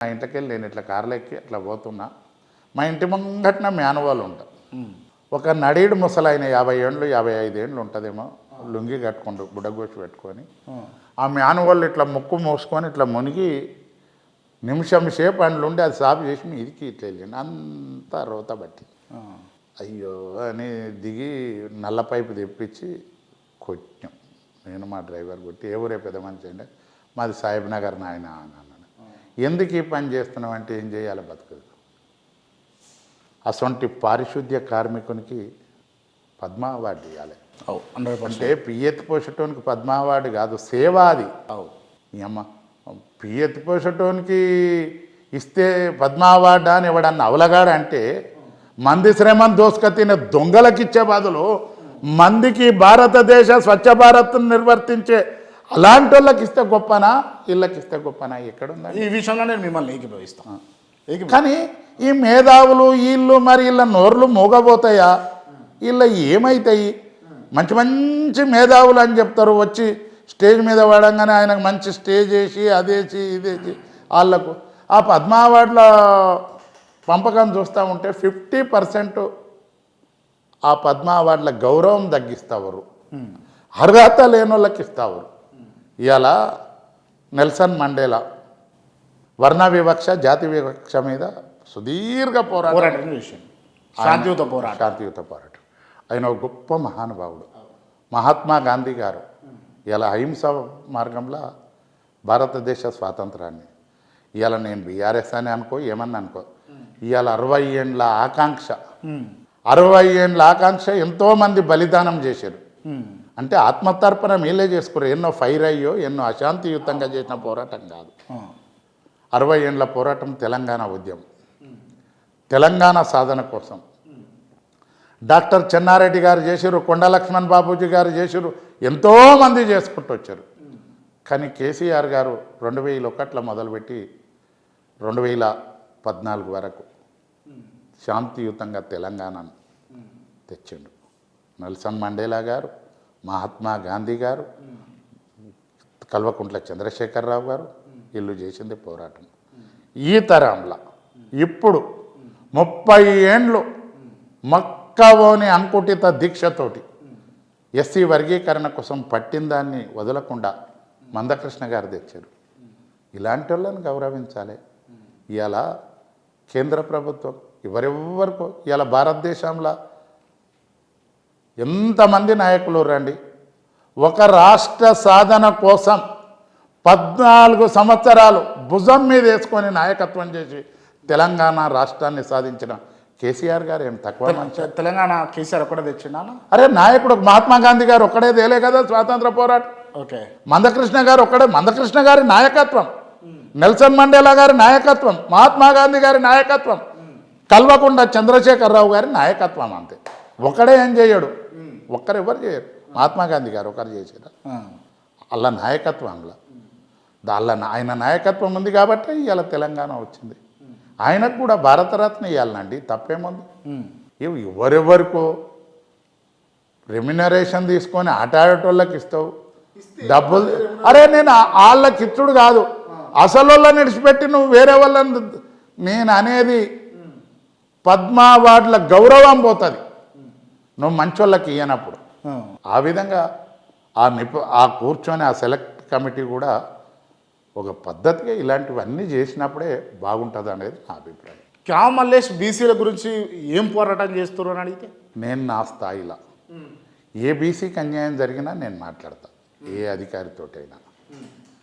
మా ఇంటికి వెళ్ళి నేను ఇట్లా కార్లు ఎక్కి అట్లా పోతున్నా. మా ఇంటి ముంగట్న మేనవాళ్ళు ఉంటారు ఒక నడీడు ముసలైన యాభై ఏండ్లు యాభై ఐదు ఏండ్లు ఉంటుందేమో. లుంగి కట్టుకుంటూ బుడగోసి పెట్టుకొని. ఆ. మేనవాళ్ళు ఇట్లా ముక్కు మూసుకొని ఇట్లా మునిగి నిమిషం సేపు అండ్లు ఉండి అది సాపు చేసి మీదికి ఇట్లా వెళ్ళింది అంతా రోత బట్టి. అయ్యో అని దిగి నల్ల పైపు తెప్పించి కొట్టాం నేను మా డ్రైవర్ కొట్టి ఏ ఊరే పెద్ద మనిషి అంటే మాది సాహెబ్ నగర్ నాయన అని అన్నాడు. ఎందుకు ఈ పని చేస్తున్నావు అంటే ఏం చేయాలి బతుకదు అసొంటి పారిశుద్ధ్య కార్మికునికి పద్మ అవార్డు ఇవ్వాలి అంటే పియ్యెత్తి పోసేటోనికి పద్మ అవార్డు కాదు సేవ అది. అవు. అమ్మ పియ్యెత్తి పోసేటోనికి ఇస్తే పద్మ అవార్డు అని ఎవడన్నా అవలగాడు అంటే మంది శ్రమం దోసుక తినే దొంగలకు ఇచ్చే బదులు మందికి భారతదేశ స్వచ్ఛ భారత్ నిర్వర్తించే అలాంటి వాళ్ళకి ఇస్తే గొప్పనా? వీళ్ళకి ఇస్తే గొప్పనా? ఎక్కడుందండి ఈ విషయంలో నేను మిమ్మల్ని ఏకీభవిస్తాను. ఏకీభవి కానీ ఈ మేధావులు వీళ్ళు మరి వీళ్ళ నోర్లు మూగబోతాయా? వీళ్ళ ఏమవుతాయి మంచి మంచి మేధావులు అని చెప్తారు. వచ్చి స్టేజ్ మీద పడంగానే ఆయనకు మంచి స్టేజ్ వేసి అదేసి ఇదేసి వాళ్ళకు. ఆ పద్మ అవార్డుల పంపకం చూస్తూ ఉంటే ఫిఫ్టీ పర్సెంట్ ఆ పద్మ అవార్డుల గౌరవం తగ్గిస్తారు అర్హత లేని వాళ్ళకి ఇస్తారు ఇవాళ నెల్సన్ మండేలా వర్ణ వివక్ష జాతి వివక్ష మీద సుదీర్ఘ పోరాటం. పోరాటం విషయం శాంతియుత పోరాటం. శాంతియుత పోరాటం. ఆయన ఒక గొప్ప మహానుభావుడు. మహాత్మా గాంధీ గారు. ఇలా అహింస మార్గంలో భారతదేశ స్వాతంత్రాన్ని ఇవాళ నేను బీఆర్ఎస్ అని అనుకో ఏమన్నా అనుకో. ఇవాళ అరవై ఏండ్ల ఆకాంక్ష. అరవై ఏండ్ల ఆకాంక్ష ఎంతోమంది బలిదానం చేశారు. అంటే ఆత్మతర్పణ మీలే చేసుకున్నారు ఎన్నో ఫైర్ అయ్యో ఎన్నో అశాంతియుతంగా చేసిన పోరాటం కాదు. అరవై ఏండ్ల పోరాటం తెలంగాణ ఉద్యమం. తెలంగాణ సాధన కోసం. డాక్టర్ చెన్నారెడ్డి గారు చేసిరు కొండ లక్ష్మణ్ బాబూజీ గారు చేసిరు ఎంతోమంది చేసుకుంటూ వచ్చారు. కానీ కేసీఆర్ గారు రెండు వేల ఒకట్లో మొదలుపెట్టి రెండు వేల పద్నాలుగు వరకు శాంతియుతంగా తెలంగాణను తెచ్చిండు. నెల్సన్ మండేలా గారు మహాత్మా గాంధీ గారు కల్వకుంట్ల చంద్రశేఖరరావు గారు వీళ్ళు చేసింది పోరాటం. ఈ తరంలో ఇప్పుడు ముప్పై ఏండ్లు మక్కవోని అంకుటిత దీక్షతోటి ఎస్సీ వర్గీకరణ కోసం పట్టిన దాన్ని వదలకుండా మందకృష్ణ గారు తెచ్చారు. ఇలాంటి వాళ్ళని గౌరవించాలి. ఇలా కేంద్ర ప్రభుత్వం ఎవరెవ్వరికో ఇలా భారతదేశంలో ఎంతమంది నాయకులు రండి? ఒక రాష్ట్ర సాధన కోసం పద్నాలుగు సంవత్సరాలు భుజం మీద వేసుకొని నాయకత్వం చేసి తెలంగాణ రాష్ట్రాన్ని సాధించిన కేసీఆర్ గారు ఏం తక్కువ తెలంగాణ కేసీఆర్ ఒక్కడే తెచ్చిండా? అరే నాయకుడు మహాత్మా గాంధీ గారు ఒక్కడే తేలే కదా స్వాతంత్ర పోరాటం. ఓకే. మందకృష్ణ గారు ఒక్కడే మందకృష్ణ గారి నాయకత్వం. నెల్సన్ మండేలా గారి నాయకత్వం మహాత్మా గాంధీ గారి నాయకత్వం కల్వకుండ చంద్రశేఖరరావు గారి నాయకత్వం అంతే. ఒకడే ఏం చేయడు. ఒక్కరు ఎవరు చేయరు. మహాత్మా గాంధీ గారు ఒకరు ఆ. అలా నాయకత్వంలో దాళ్ళ ఆయన నాయకత్వం ఉంది కాబట్టి ఇవాళ తెలంగాణ వచ్చింది. ఆయనకు కూడా భారతరత్న ఇవ్వాలండి తప్పేముంది. ఇవి ఎవరెవరికో రెమ్యునరేషన్ తీసుకొని ఆట ఆడేటోళ్ళకి ఇస్తావు. డబ్బులు అరే నేను వాళ్ళకి ఇచ్చుడు కాదు. అసలు వాళ్ళని విడిచిపెట్టి నువ్వు వేరే వాళ్ళని నేను అనేది పద్మా వార్డుల గౌరవం పోతుంది. నువ్వు మంచోళ్ళకి ఇయ్యనప్పుడు. ఆ. విధంగా ఆ నిపు ఆ కూర్చొని ఆ సెలెక్ట్ కమిటీ కూడా ఒక పద్ధతిగా ఇలాంటివన్నీ చేసినప్పుడే బాగుంటుంది అనేది నా అభిప్రాయం. క్యా మల్లేష్ బీసీల గురించి ఏం పోరాటం చేస్తారు అని అడిగితే? నేను నా స్థాయిలో. ఏ బీసీకి అన్యాయం జరిగినా నేను మాట్లాడతా. ఏ అధికారితోటైనా.